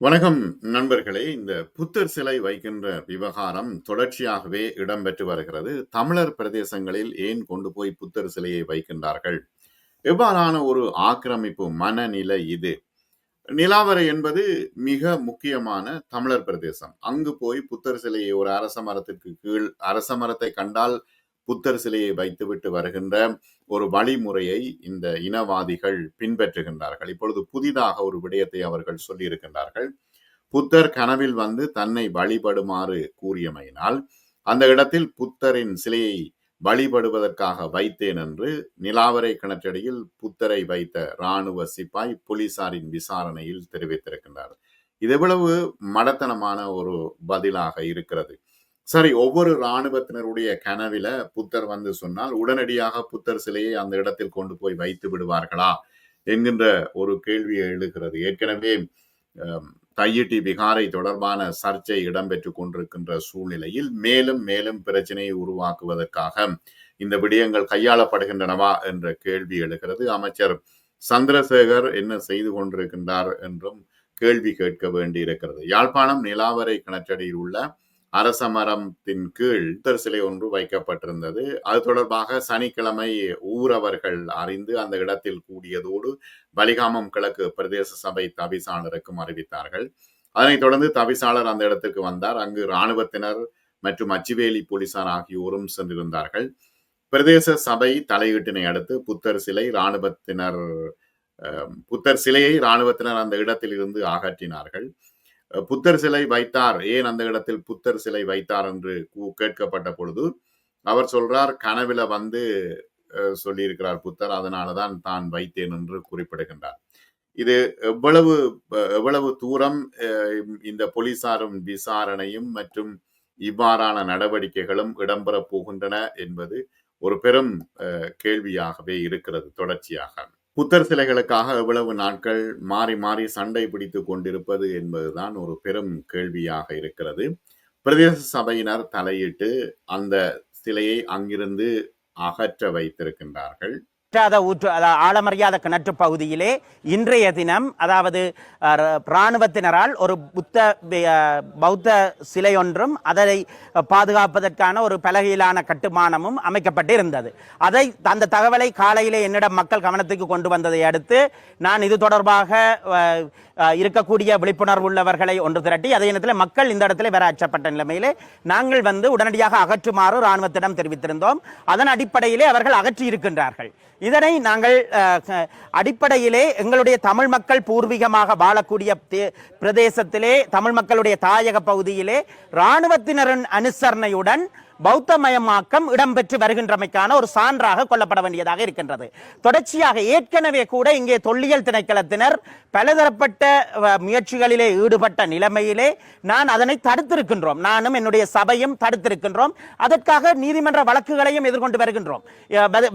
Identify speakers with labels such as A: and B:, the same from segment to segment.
A: வணக்கம் நண்பர்களே. இந்த புத்தர் சிலை வைக்கின்ற விவகாரம் தொடர்ச்சியாகவே இடம்பெற்று வருகிறது. தமிழர் பிரதேசங்களில் ஏன் கொண்டு போய் புத்தர் சிலையை வைக்கின்றார்கள்? எவ்வாறான ஒரு ஆக்கிரமிப்பு மனநிலை இது? நிலாவரை என்பது மிக முக்கியமான தமிழர் பிரதேசம். அங்கு போய் புத்தர் சிலையை ஒரு அரச மரத்திற்கு கீழ் அரச மரத்தை கண்டால் புத்தர் சிலையை வைத்துவிட்டு வருகின்ற ஒரு வழிமுறையை இந்த இனவாதிகள் பின்பற்றுகின்றார்கள். இப்பொழுது புதிதாக ஒரு விடயத்தை அவர்கள் சொல்லியிருக்கின்றார்கள். புத்தர் கனவில் வந்து தன்னை வழிபடுமாறு கூறியமையினால் அந்த இடத்தில் புத்தரின் சிலையை வழிபடுவதற்காக வைத்தேன் என்று நிலாவரை கிணற்றடியில் புத்தரை வைத்த இராணுவ சிப்பாய் போலீசாரின் விசாரணையில் தெரிவித்திருக்கின்றார். இது எவ்வளவு மடத்தனமான ஒரு பதிலாக இருக்கிறது. சரி ஒவ்வொரு இராணுவத்தினருடைய கனவில புத்தர் வந்து சொன்னால் உடனடியாக புத்தர் சிலையை அந்த இடத்தில் கொண்டு போய் வைத்து விடுவார்களா? என்கின்ற ஒரு கேள்வி எழுகிறது. ஏற்கனவே தையிட்டி விகாரை தொடர்பான சர்ச்சை இடம்பெற்று கொண்டிருக்கின்ற சூழ்நிலையில் மேலும் மேலும் பிரச்சனையை உருவாக்குவதற்காக இந்த விடயங்கள் கையாளப்படுகின்றனவா என்ற கேள்வி எழுகிறது. அமைச்சர் சந்திரசேகர் என்ன செய்து கொண்டிருக்கின்றார் என்றும் கேள்வி கேட்க வேண்டி இருக்கிறது யாழ்ப்பாணம் நிலாவரை கிணற்றடியில் உள்ள அரசமரத்தின் கீழ் புத்தர் சிலை ஒன்று வைக்கப்பட்டிருந்தது. அது தொடர்பாக சனிக்கிழமை ஊரவர்கள் அறிந்து அந்த இடத்தில் கூடியதோடு பலிகாமம் கிழக்கு பிரதேச சபை தவிசாளருக்கும் அறிவித்தார்கள். அதனைத் தொடர்ந்து தவிசாளர் அந்த இடத்துக்கு வந்தார். அங்கு இராணுவத்தினர் மற்றும் அச்சுவேலி போலீசார் ஆகியோரும் சென்றிருந்தார்கள். பிரதேச சபை தலையீட்டினை அடுத்து புத்தர் சிலை இராணுவத்தினர் புத்தர் சிலையை இராணுவத்தினர் அந்த இடத்தில் இருந்து அகற்றினார்கள். புத்தர் சிலை வைத்தார். ஏன் அந்த இடத்தில் புத்தர் சிலை வைத்தார் என்று கேட்கப்பட்ட பொழுது அவர் சொல்றார் கனவில வந்து சொல்லியிருக்கிறார் புத்தர் அதனாலதான் தான் வைத்தேன் என்று குறிப்பிடுகின்றார். இது எவ்வளவு எவ்வளவு தூரம் இந்த போலீசாரும் விசாரணையும் மற்றும் இவ்வாறான நடவடிக்கைகளும் இடம்பெறப் போகின்றன என்பது ஒரு பெரும் கேள்வியாகவே இருக்கிறது தொடர்ச்சியாக. புத்தர் சிலைகளுக்காக எவ்வளவு நாட்கள் மாறி மாறி சண்டை பிடித்து கொண்டிருப்பது என்பதுதான் ஒரு பெரும் கேள்வியாக இருக்கிறது. பிரதேச சபையினர் தலையிட்டு அந்த சிலையை அங்கிருந்து அகற்ற வைத்திருக்கின்றார்கள்.
B: ஊற்று ஆழமறியாத கிணற்று பகுதியிலே இன்றைய தினம் அதாவது இராணுவத்தினரால் ஒரு புத்த பௌத்த சிலை ஒன்றும் அதை பாதுகாப்பதற்கான ஒரு பலகையிலான கட்டுமானமும் அமைக்கப்பட்டு இருந்தது அதை அந்த தகவலை காலையிலே என்னிடம் மக்கள் கவனத்துக்கு கொண்டு வந்ததை அடுத்து நான் இது தொடர்பாக இருக்கக்கூடிய விழிப்புணர்வு உள்ளவர்களை ஒன்று திரட்டி அதே நேரத்தில் மக்கள் இந்த இடத்துல வேற அச்சப்பட்ட நிலைமையிலே நாங்கள் வந்து உடனடியாக அகற்றுமாறு இராணுவத்திடம் தெரிவித்திருந்தோம். அதன் அடிப்படையிலே அவர்கள் அகற்றி இருக்கின்றார்கள் இதனை நாங்கள் அடிப்படையிலே எங்களுடைய தமிழ் மக்கள் பூர்வீகமாக வாழக்கூடிய பிரதேசத்திலே தமிழ் மக்களுடைய தாயக பகுதியிலே இராணுவத்தினரின் அனுசரணையுடன் பௌத்தமயமாக்கம் இடம்பெற்று வருகின்றமைக்கான ஒரு சான்றாக கொள்ளப்பட வேண்டியதாக இருக்கின்றது. தொடர்ச்சியாக ஏற்கனவே கூட இங்கே தொல்லியல் திணைக்களத்தினர் பலதரப்பட்ட முயற்சிகளிலே ஈடுபட்ட நிலைமையிலே நான் அதனை தடுத்திருக்கின்றோம். நானும் என்னுடைய சபையும் தடுத்திருக்கின்றோம். அதற்காக நீதிமன்ற வழக்குகளையும் எதிர்கொண்டு வருகின்றோம்.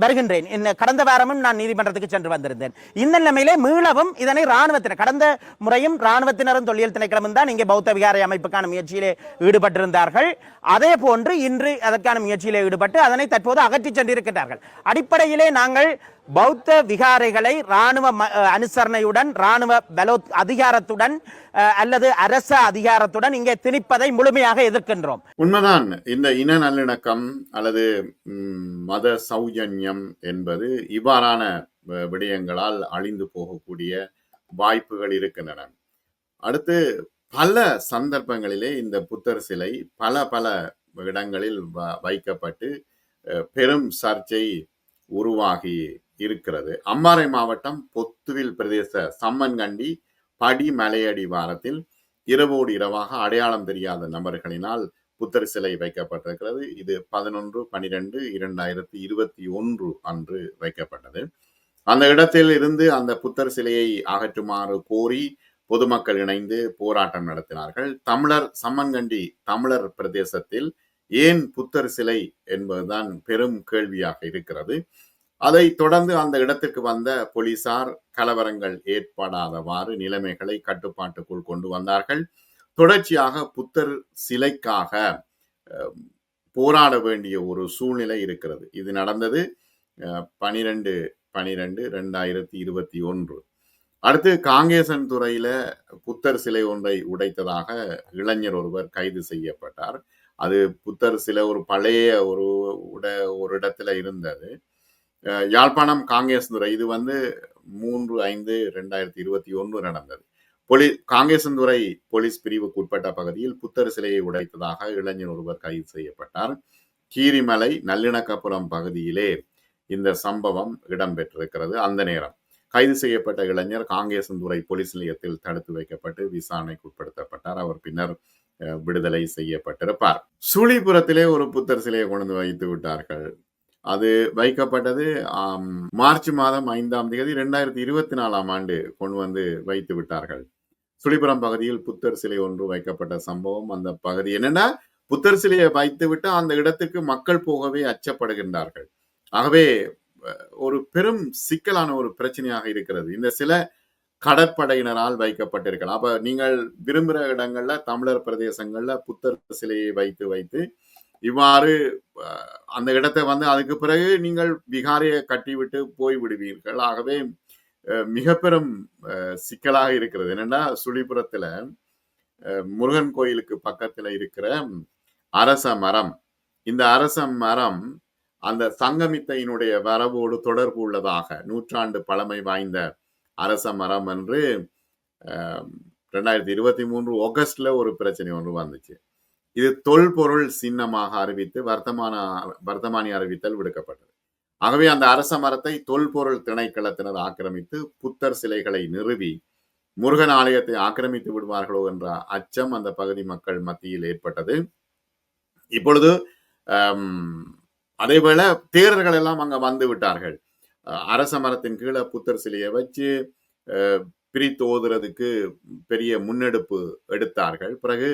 B: வருகின்றேன். கடந்த வாரமும் நான் நீதிமன்றத்துக்கு சென்று வந்திருந்தேன். இந்த நிலைமையிலே மீளவும் இதனை ராணுவத்தினர் கடந்த முறையும் ராணுவத்தினரும் தொல்லியல் திணைக்களமும் தான் இங்கே பௌத்த விகாரை அமைப்புக்கான முயற்சியிலே ஈடுபட்டிருந்தார்கள். அதே போன்று இன்று அதற்கான முயற்சியில் ஈடுபட்டு அதனை தற்போது அகற்றிச் சென்றிருக்கிறார்கள் அடிப்படையிலே நாங்கள் பௌத்த விகாரைகளை இராணுவ அனுசரணையுடன் இராணுவ பலோ அதிகாரத்துடன் அல்லது அரச அதிகாரத்துடன் இங்கே திணிப்பதை முழுமையாக எதிர்க்கின்றோம்.
A: உண்மைதான். இந்த இன நல்லிணக்கம் அல்லது மத சௌஜன்யம் என்பது இவ்வாறான விடயங்களால் அழிந்து போகக்கூடிய வாய்ப்புகள் இருக்கின்றன. அடுத்து பல சந்தர்ப்பங்களிலே இந்த புத்தர் சிலை பல பல இடங்களில் வைக்கப்பட்டு பெரும் சர்ச்சை உருவாகி இருக்கிறது. அம்பாறை மாவட்டம் பொத்துவில் பிரதேச சம்மன்கண்டி படி மலையடி வாரத்தில் இரவோடு இரவாக அடையாளம் தெரியாத நபர்களினால் புத்தர் சிலை வைக்கப்பட்டிருக்கிறது. இது பதினொன்று பனிரெண்டு இரண்டாயிரத்தி இருபத்தி ஒன்று அன்று வைக்கப்பட்டது. அந்த இடத்தில் இருந்து அந்த புத்தர் சிலையை அகற்றுமாறு கோரி பொதுமக்கள் இணைந்து போராட்டம் நடத்தினார்கள். தமிழர் சம்மன்கண்டி தமிழர் பிரதேசத்தில் ஏன் புத்தர் சிலை என்பதுதான் பெரும் கேள்வியாக இருக்கிறது. அதை தொடர்ந்து அந்த இடத்துக்கு வந்த போலீசார் கலவரங்கள் ஏற்படாதவாறு நிலைமைகளை கட்டுப்பாட்டுக்குள் கொண்டு வந்தார்கள். தொடர்ச்சியாக புத்தர் சிலைக்காக போராட வேண்டிய ஒரு சூழ்நிலை இருக்கிறது. இது நடந்தது பனிரெண்டு பனிரெண்டு ரெண்டாயிரத்தி இருபத்தி ஒன்று. அடுத்து காங்கேசன் துறையில புத்தர் சிலை ஒன்றை உடைத்ததாக இளைஞர் ஒருவர் கைது செய்யப்பட்டார். அது புத்தர் சிலை ஒரு பழைய ஒரு உட ஒரு இடத்துல இருந்தது. யாழ்ப்பாணம் காங்கேசன்துறை இது வந்து மூன்று ஐந்து ரெண்டாயிரத்தி இருபத்தி ஒன்று நடந்தது. பொலி காங்கேசன்துறை போலீஸ் பிரிவுக்கு உட்பட்ட பகுதியில் புத்தர் சிலையை உடைத்ததாக இளைஞர் ஒருவர் கைது செய்யப்பட்டார். கீரிமலை நல்லிணக்கப்புறம் பகுதியிலே இந்த சம்பவம் இடம்பெற்றிருக்கிறது அந்த நேரம். கைது செய்யப்பட்ட இளைஞர் காங்கேசன்துறை போலீஸ் நிலையத்தில் தடுத்து வைக்கப்பட்டு விசாரணைக்கு உட்படுத்தப்பட்டார். அவர் பின்னர் விடுதலை செய்யப்பட்டிருப்பார். சுழிபுரத்திலே ஒரு புத்தர் சிலையை கொண்டு வந்து வைத்து விட்டார்கள். அது வைக்கப்பட்டது மார்ச் மாதம் ஐந்தாம் தேதி இரண்டாயிரத்தி இருபத்தி நாலாம் ஆண்டு கொண்டு வந்து வைத்து விட்டார்கள். சுழிபுரம் பகுதியில் புத்தர் சிலை ஒன்று வைக்கப்பட்ட சம்பவம். அந்த பகுதி என்னன்னா புத்தர் சிலையை வைத்து விட்டு அந்த இடத்துக்கு மக்கள் போகவே அச்சப்படுகின்றார்கள். ஆகவே ஒரு பெரும் சிக்கலான ஒரு பிரச்சனையாக இருக்கிறது. இந்த சில கடற்படையினரால் வைக்கப்பட்டிருக்கலாம். அப்ப நீங்கள் விரும்புகிற இடங்கள்ல தமிழர் பிரதேசங்கள்ல புத்தர் சிலையை வைத்து வைத்து இவ்வாறு அந்த இடத்தை வந்து அதுக்கு பிறகு நீங்கள் விகாரியை கட்டிவிட்டு போய் விடுவீர்கள். ஆகவே மிக பெரும் சிக்கலாக இருக்கிறது. என்னன்னா சுழிபுரத்துல முருகன் கோயிலுக்கு பக்கத்துல இருக்கிற அரச மரம். இந்த அரச மரம் அந்த சங்கமித்தையினுடைய வரவோடு தொடர்பு உள்ளதாக நூற்றாண்டு பழமை வாய்ந்த அரச மரம் என்று ரெண்டாயிரத்தி இருபத்தி மூன்று ஆகஸ்ட்ல ஒரு பிரச்சனை ஒன்று வந்துச்சு. இது தொல்பொருள் சின்னமாக அறிவித்து வர்த்தமான வர்த்தமானி அறிவித்தல் விடுக்கப்பட்டது. ஆகவே அந்த அரச மரத்தை தொல்பொருள் திணைக்களத்தினர் ஆக்கிரமித்து புத்தர் சிலைகளை நிறுவி முருகன் ஆலயத்தை ஆக்கிரமித்து விடுவார்களோ என்ற அச்சம் அந்த பகுதி மக்கள் மத்தியில் ஏற்பட்டது. இப்பொழுது அதேபோல தேரர்கள் எல்லாம் அங்க வந்து விட்டார்கள். அரச மரத்தின் கீழே புத்தர் சிலையை வச்சு அஹ், பிரித்து ஓதுறதுக்கு பெரிய முன்னெடுப்பு எடுத்தார்கள். பிறகு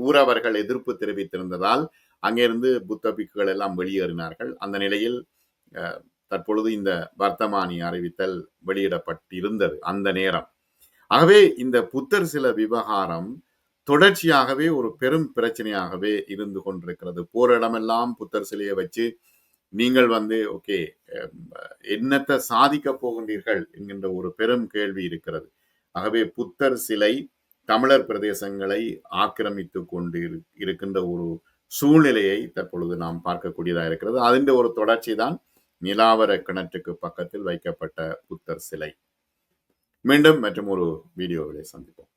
A: ஊரவர்கள் எதிர்ப்பு தெரிவித்திருந்ததால் அங்கிருந்து புத்த பிக்குகள் எல்லாம் வெளியேறினார்கள். அந்த நிலையில் தற்பொழுது இந்த வர்த்தமானி அறிவித்தல் வெளியிடப்பட்டிருந்தது அந்த நேரம். ஆகவே இந்த புத்தர் சில விவகாரம் தொடர்ச்சியாகவே ஒரு பெரும் பிரச்சனையாகவே இருந்து கொண்டிருக்கிறது. போரிடமெல்லாம் புத்தர் சிலையை வச்சு நீங்கள் வந்து ஓகே என்னத்தை சாதிக்க போகின்றீர்கள் என்கின்ற ஒரு பெரும் கேள்வி இருக்கிறது. ஆகவே புத்தர் சிலை தமிழர் பிரதேசங்களை ஆக்கிரமித்து கொண்டு இருக்கின்ற ஒரு சூழ்நிலையை தற்பொழுது நாம் பார்க்கக்கூடியதாக இருக்கிறது. அதன் ஒரு தொடர்ச்சி தான் நிலாவர கிணற்றுக்கு பக்கத்தில் வைக்கப்பட்ட புத்தர் சிலை. மீண்டும் மற்றும் ஒரு வீடியோவிலே சந்திப்போம்.